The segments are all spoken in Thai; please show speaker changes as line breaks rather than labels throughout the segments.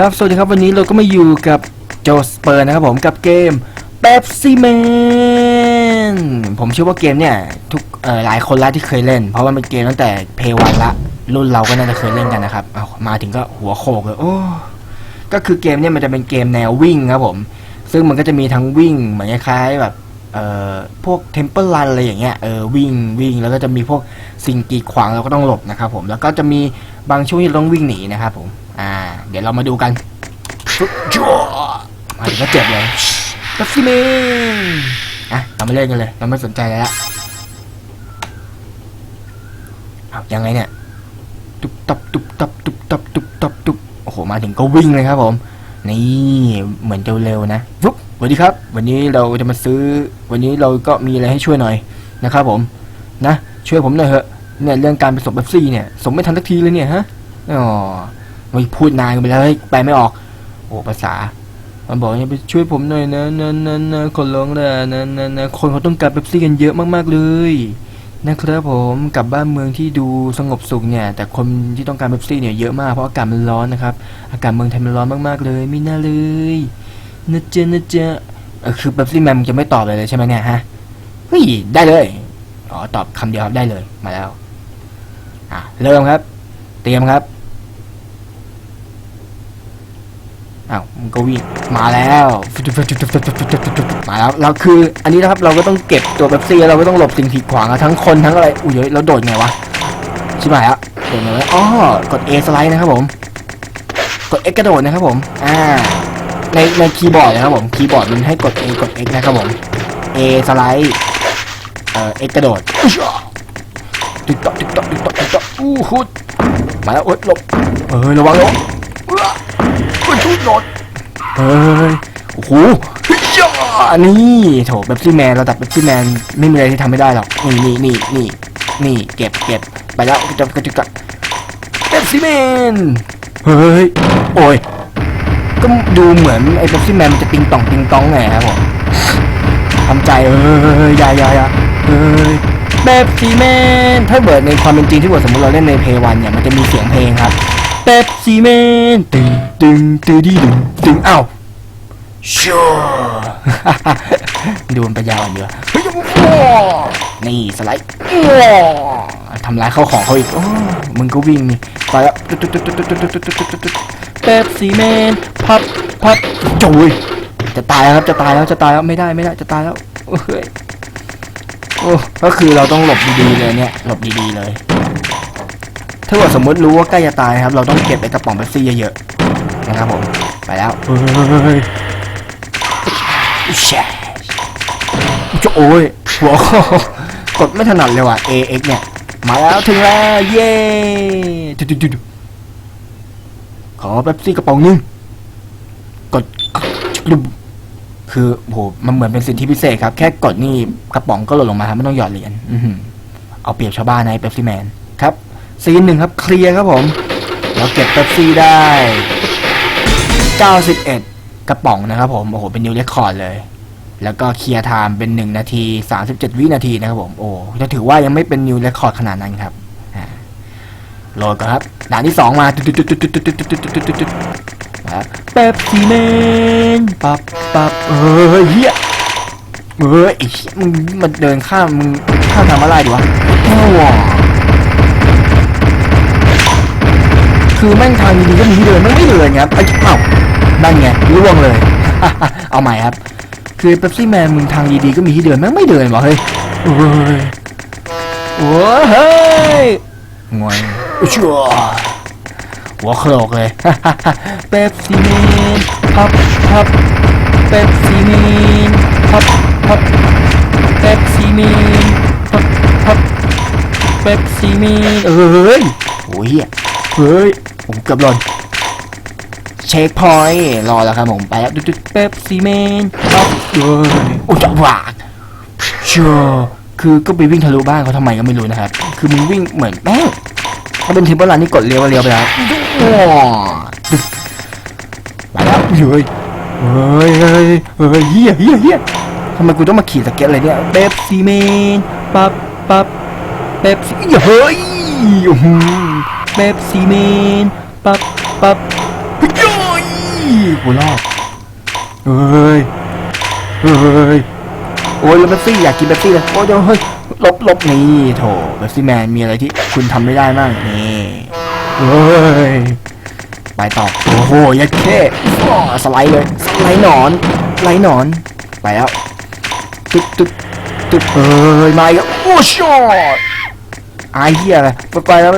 ครับ สวัสดีครับวันนี้เราก็มาอยู่กับโจสเปอร์นะครับผมกับเกม Pepsi Man ผมเชื่อว่าเกมเนี่ยทุกหลายคนละที่เคยเล่น เพราะว่ามันเกมตั้งแต่เพย์วันละ รุ่นเราก็น่าจะเคยเล่นกันนะครับเอามาถึงก็หัวโขกเลยโอ้ก็คือเกมเนี่ยมันจะเป็นเกมแนววิ่งครับผม ซึ่งมันก็จะมีทั้งวิ่งเหมือนคล้ายๆแบบเอ่อพวกเทมเ l ิลรันอะไรอย่างเงี้ยเออวิ่งวิ่งแล้วก็จะมีพวกสิ่งกีดขวางเราก็ต้องหลบนะครับผมแล้วก็จะมีบางช่วงที่ต้องวิ่งหนีนะครับผม อ่า เดี๋ยวเรามาดูกันชุบจั่วมาถึงก็เจ็บเลยตัฟฟี่เมนอะเราไม่เล่นกันเลย เราไม่สนใจแล้วละเอายังไงเนี่ย ตุบตับตุบตับตุบตับตุบตับตุบโอ้โห มาถึงก็วิ่งเลยครับผม นี่เหมือนจะเร็วนะฟุ๊บสวัสดีครับ วันนี้เราจะมาซื้อ วันนี้เราก็มีอะไรให้ช่วยหน่อยนะครับผม นะ ช่วยผมหน่อยเถอะ เนี่ยเรื่องการไปส่งเบบซี่เนี่ยส่งไม่ทันสักทีเลยเนี่ยฮะ อ๋อ ไม่พูดนานกันไปแล้วเฮ้ยแปไม่ออก โอ้ภาษา มันบอกเนี่ยไปช่วยผมหน่อยนะนะนะนะคนร้องนะนะนะนะคนเขาต้องการเบบซี่กันเยอะมากๆเลยนะครับผมกลับบ้านเมืองที่ดูสงบสุขเนี่ย แต่คนที่ต้องการเบบซี่เนี่ยเยอะมากเพราะอากาศมันร้อนนะครับ อากาศเมืองไทยมันร้อนมากๆเลยไม่น่าเลยนะเจนะเจคือเบบซี่แมนจะไม่ตอบเลยเลยใช่ไหมเนี่ยฮะเฮ้ยได้เลยอ๋อตอบคำเดียวครับได้เลยมาแล้ว อะเริ่มครับ เตรียมครับ อ้าวมันก็วิ่งมาแล้วมาแล้วเราคือ อันนี้นะครับเราก็ต้องเก็บตัวเบบซี่เราก็ต้องหลบสิ่งขีดขวางอะทั้งคนทั้งอะไรอุ้ยเฮ้ยแล้วโดดไงวะชิบหายแล้วโดดไงวะอ๋อกด A สไลด์นะครับผมกด X กระโดดนะครับผมอ่าในในคีย์บอร์ดนะครับผมคีย์บอร์ดมันให้กด A กด X นะครับผม A สไลด์เอ่อ X กระโดดติ๊กต๊อกติ๊กต๊อกติ๊กต๊อกติ๊กต๊อกอู้หูมาแล้วโอ๊ยหลบเฮ้ยระวังระวัง เฮ้ยทุบโดเฮ้ยโอ้โหย่านี่โถแบบซี่แมนเระดับแบบซี่แมนไม่มีอะไรที่ทำไม่ได้หรอกนี่นี่นี่นี่นี่เก็บเก็บไปแล้วกระจุกกระจุกกระแบบซี่แมนเฮ้ยโอ้ยก็ดูเหมือนไอ้เบปซี่แมนมันจะติงตองติงตองไงครับผมทำใจเอ้ยอยายาอยาเฮ้ยเบปซี่แมนถ้าเบิดในความเป็นจริงที่ว่าสมมติเราเล่นในเพย์วันเนี่ยมันจะมีเสียงเพลงครับ เป๊ปซีเมนตึงตึงตึงดีดึงตึงเอ้าวชัวดูมันไปยาวเยอะนี่สไลด์ทำร้ายเข้าของเขาอีกมึงก็วิ่งนี่ไปแล้วเป๊ปซีเมนพับพับจุยจะตายแล้วครับจะตายแล้วจะตายแล้วไม่ได้ไม่ได้จะตายแล้วโอ้ก็คือเราต้องหลบดีๆเลยเนี่ยหลบดีๆเลย ถ้าว่าสมมติรู้ว่าใกล้จะตายครับ เราต้องเก็บไอ้กระป๋องเป๊ปซี่เยอะๆนะครับผม ไปแล้วเฮ้ยแช่จะโอ้ยหัวข้อกดไม่ถนัดเลยว่ะ AX เนี่ย มาแล้วถึงแล้ว เย้ดูดูดูดูขอเป๊ปซี่กระป๋องหนึง กดดูคือโหมันเหมือนเป็นสิทธิพิเศษครับ แค่กดนี่กระป๋องก็หล่นลงมาครับไม่ต้องหยอดเหรียญอื้อหือเอาเปรียบชาวบ้านในเป๊ปซี่แมนครับ ซีนหนึ่งครับเคลียร์ครับผมเราเก็บเป๊ปซี่ได้ 91 กระป๋องนะครับผม โอ้โห เป็นนิวเรคคอร์ดเลย แล้วก็เคลียร์ไทม์เป็น 1 นาที 37 วินาทีนะครับผม โอ้จะถือว่ายังไม่เป็นนิวเรคคอร์ดขนาดนั้นครับโหลดก่อนครับด่านที่ 2 มาแป๊บซีเมนปับปับเออเฮียเออไอ้มึงมันเดินข้ามมึงข้ามทางมาลายดีวะ คือแม่งทางดีๆก็มีที่เดินแม่งไม่เดินครับไอ้เอ้านั่นไงล่วงเลย เอาใหม่ครับ คือเป๊ปซี่แมนมึงทางดีๆก็มีที่เดินแม่งไม่เดินวะเฮ้ยเฮ้ยโอ้ยเฮ้ยงวยอุ๊ยชัวหัวโคลกเลยเป๊ปซี่แมนพับพับเป๊ปซี่แมนพับพับเป๊ปซี่แมนพับพับเป๊ปซี่แมนเอ้ยโอ้ยเหี้ยเฮ้ย ผมเกือบหล่นเช็คพอยต์รอแล้วครับผมไปแล้วดุดเป๊ปซี่แมนครับเอ้ยโอ้ยหวากเชื่อคือก็ไปวิ่งทะลุบ้านเขาทำไมก็ไม่รู้นะครับ คือมึงวิ่งเหมือนแม่งถ้าเป็นทีมบอลลันนี่กดเลี้ยวเลี้ยวไปแล้วว้าวไปแล้วเฮ้ยเฮ้ยเฮ้ยเฮ้ยเฮียเฮียเฮียทำไมกูต้องมาขี่สเก็ตอะไรเนี่ยเป๊ปซี่แมนปั๊บปั๊บเป๊ปซี่เฮ้ยโอ้โห เป๊ปซี่แมนปั๊บปั๊บโอ้ยกูรอดเฮ้ยเฮ้ยโอ้ยแล้วเบปซี่อยากกินเบปซี่เลยโอ้ยเฮ้ยลบลบนี่โถเบปซี่แมนมีอะไรที่คุณทำไม่ได้บ้างนี่เฮ้ยไปต่อโอ้โหยัดเข้สไลด์เลยสไลด์หนอนสไลด์หนอนไปแล้วตึ๊ดตึ๊ดตึ๊ดเฮ้ยมาอีกแล้วโอ้ช็อต ไอ้เหี้ยอะไรไปแล้ว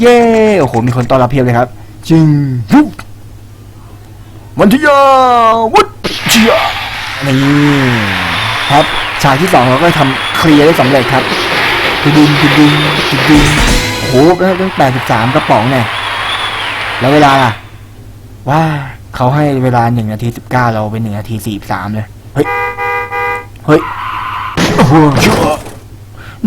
เย้โอ้โหมีคนต้อนรับเพียบเลยครับจริงวุ๊บวันที่ยาวุ๊ดเจียนี่ครับฉากที่สองเราก็ทำเคลียร์ได้สำเร็จครับดึงดึงดึงดึงดึงโอ้โหตั้งแปดสิบสามกระป๋องเนี่ยแล้วเวลาล่ะว่าเขาให้เวลาหนึ่งนาทีสิบเก้าเราเป็นหนึ่งนาทีสี่สามเลย เฮ้ย เฮ้ย โอ้โห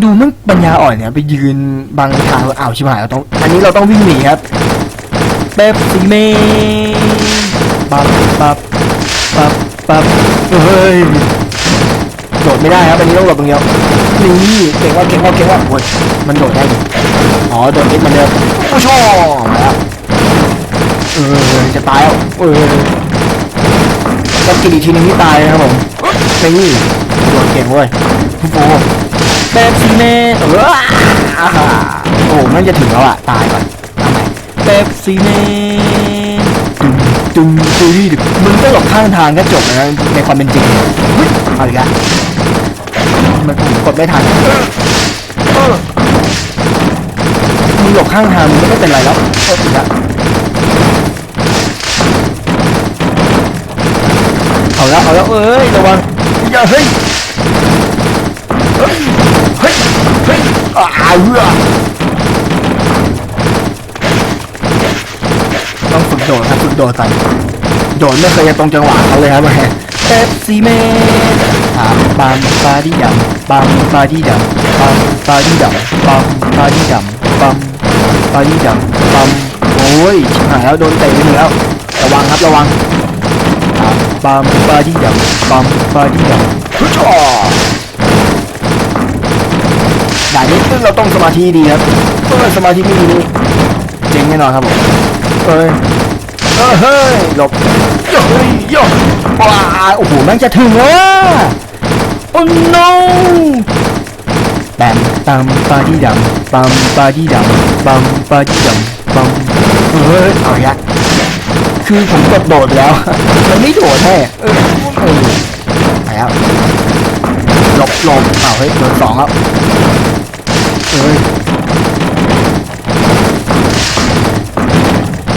ดูมันปัญญาอ่อนเนี่ยไปยืนบังทางอ้าวชิบหายเราต้องอันนี้เราต้องวิ่งหนีครับเป๊ปซีเมปับปับปับปับเฮ้ยโดดไม่ได้ครับอันนี้ต้องหลบอย่างเดียวนี่เก่งว่าเก่งว่าเก่งว่าโอ้ยมันโดดได้ดิอ๋อโดดนิดมันเดียวโอ้ชอมาแล้วเออจะตายแล้วเออก็กินอีกทีนึงที่ตายนะครับผมนี่โดดเก่งเว้ยโอ้โห เป๊ปซี่แม่เอออ่าโอ้มันจะถึงแล้วอะ ตายก่อนทำไมเป๊ปซี่แม่ตึงตึงตึงดึกมึงก็หลบข้างทางก็จบแล้วในความเป็นจริงเฮ้ยเอาอีกแล้วมันกดไม่ทันเออมึงหลบข้างทางมึงก็ไม่เป็นไรแล้วเอออีกแล้วเอาแล้วเอาแล้วเอ้ยระวังอย่าเฮ้ยเฮ้ยเฮ้ยเฮ้ยอ่าเอต้องฝึกโดดครับฝึกโดดก่นโดดไม่เคยจะตรงจังหวะเขาเลยครับแม่เอฟซีเมนถามบัมปาดีดำบัมปาดีดำบัมปาดีดำบัมปาดีดำบัมปาดีดำบัมโอ้ยชิบหายแล้วโดนเตะไปหนึ่งแล้วระวังครับระวังถามบัมปาดีดำบัมปาดีดำทุกชอ ด่านนี้เราต้องสมาธิดีครับเออสมาธิไม่ดีนี่เจ๊งแน่นอนครับผมเอ้ยเออเฮ้ยหลบโยเฮ้ยโยว้าโอ้โหแม่งจะถึงแล้วโอ้ no แบมปัมปาดีดำปัมปาดีดำปัมปาดีดำปัมเฮ้ยเอาอีกแล้วคือผมกดโดดไปแล้ว มันไม่โดดแน่เออเออไปแล้วหลบหลบอ้าวเฮ้ยโดนสองแล้ว เอ้ย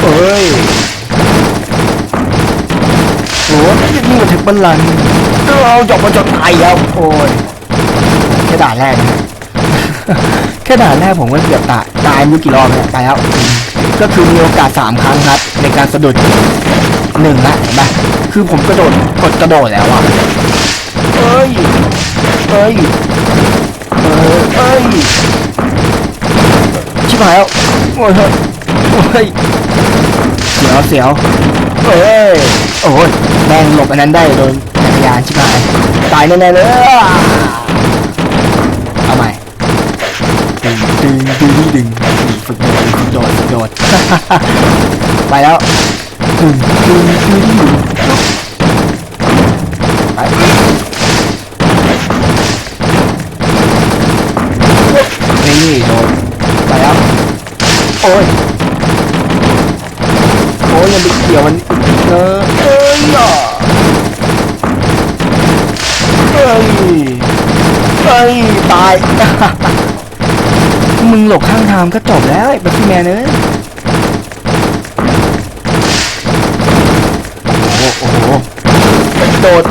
เอ้ยโอ้ยยิ่งกว่าถึงบัลลังเราจบมาจนตายแล้วโอ้ยแค่ด่านแรกนะแค่ด่านแรกผมก็เกือบตายตายไม่กี่รอบแล้วตายแล้วก็คือมีโอกาสสามครั้งครับ ในการสะดุดหนึ่งละเห็นปะคือผมกระโดดกดกระโดดแล้วอะเอ้ยเอ้ยเอ้ยเอ้ย หายแล้วโอ้ยโอ้ยเสียวเสียวเอ้ยโอ้ยแม่งหลบอันนั้นได้โดนจักรยานชิบหายตายแน่ๆเลยเอาใหม่ดึงดึงดึงดึงฝึกโดดฝึกโดดฝึกโดดไปแล้วดึงดึงดึงดึงไปนี่โดนไปแล้ว โอ้ยโอ้ยยังไปเกี่ยวมันอีกเนอะเอ้ยอะเอ้ยเอ้ยตาย มึงหลบข้างทางก็จบแล้วไอ้บัคกี้แมนเอ้ยโอ้โหโอ้โหโดด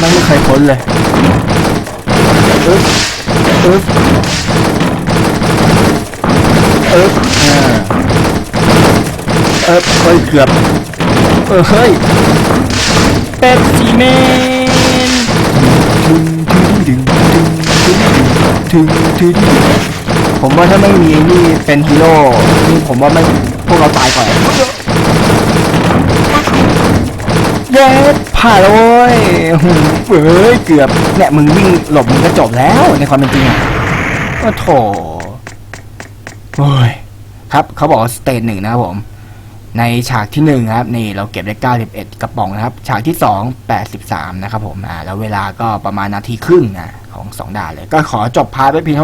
นั่งไม่เคยพ้นเลยอึ๊บอึ๊บ อึ๊บอ่าเออเฮ้ยเกือบเออเฮ้ยเป็ดซีเมนถึงถึงถึงถึงถึงถึงถึงผมว่าถ้าไม่มีไอ้นี่เป็นฮีโร่นี่ผมว่าไม่พวกเราตายก่อนเย้ผ่านแล้วเว้ยหืมเอ้ยเกือบเนี่ยมึงวิ่งหลบมึงก็จบแล้วในความเป็นจริงอะก็โถ โอ้ยครับเขาบอกสเตจหนึ่งนะครับผม ในฉากที่หนึ่งครับ นี่เราเก็บได้ 91 กระป๋องนะครับ ฉากที่สอง83 นะครับผมอ่าแล้วเวลาก็ประมาณนาทีครึ่งนะของสองด่านเลย ก็ขอจบพาร์ทไปเพียง